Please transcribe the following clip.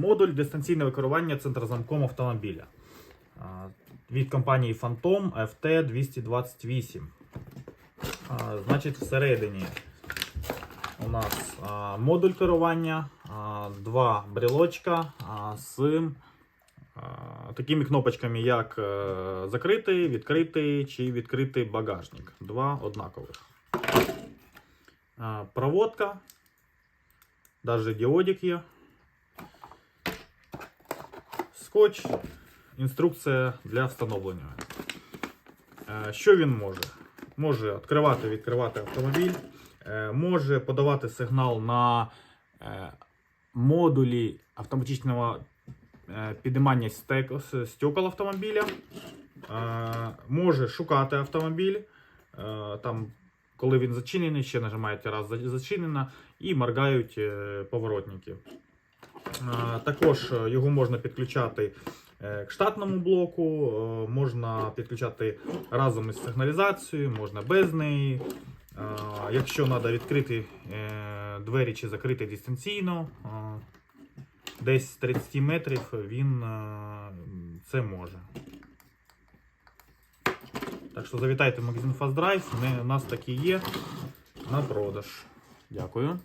Модуль дистанційного керування центрозамком автомобіля. Від компанії Phantom FT228. Е, Значить, всередині у нас модуль керування, два брелочка а, з такими кнопочками, як е, закритий, відкритий чи відкритий багажник. Два однакових. Проводка, навіть діодик є. Скотч, інструкція для встановлення. Е, Що він може? Може відкривати, відкривати автомобіль, е, може подавати сигнал на е, модулі автоматичного підіймання стекол автомобіля, може шукати автомобіль. Там, коли він зачинений, ще нажимаєте раз за- зачинено і моргають поворотники. Е, Також е, його можна підключати е, к штатному блоку, можна підключати разом із сигналізацією, можна без неї. Якщо треба відкрити двері чи закрити дистанційно, десь з 30 метрів він це може. Так що завітайте в магазин Fast Drive, у нас такі є на продаж. Дякую.